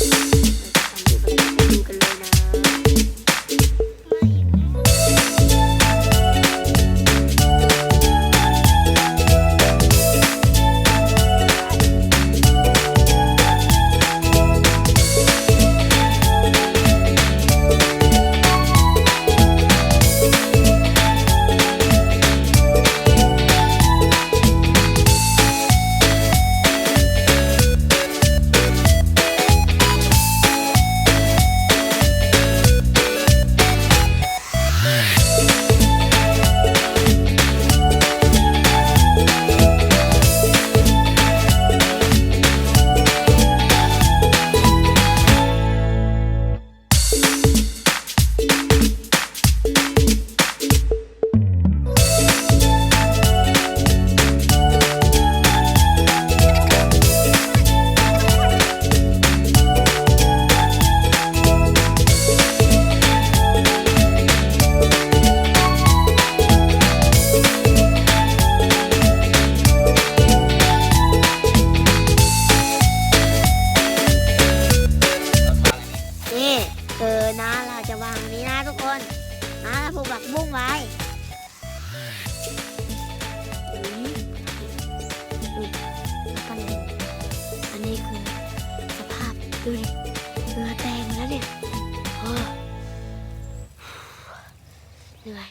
ท จะวางนี้นะทุกคนมาแล้วปลูกผักบุ้งไว้อันนี้อันนี้คือสภาพดูดิเหลือแตงแล้วเนี่ยเออเหนื่อย